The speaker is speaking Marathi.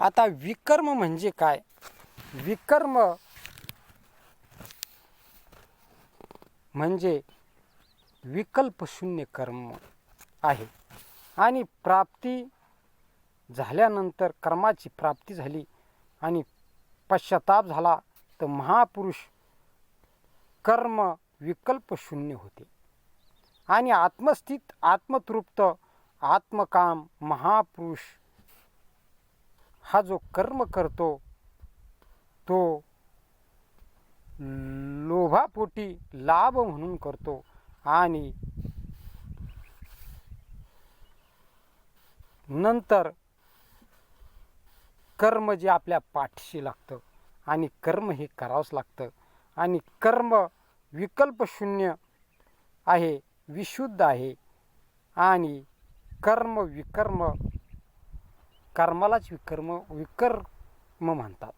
आता विकर्म म्हणजे काय? विकर्म म्हणजे विकल्पशून्य कर्म आहे. आणि प्राप्ती झाल्यानंतर कर्माची प्राप्ती झाली आणि पश्चाताप झाला तर महापुरुष कर्म विकल्पशून्य होते. आणि आत्मस्थित आत्मतृप्त आत्मकाम महापुरुष हा जो कर्म करतो तो लोभापोटी लाभ म्हणून करतो आणि नंतर कर्म जे आपल्या पाठीशी लागतं आणि कर्म हे करावंच लागतं आणि कर्म विकल्पशून्य आहे विशुद्ध आहे आणि कर्म विकर्म कर्मालाच विकर्म विकर्म म्हणतात.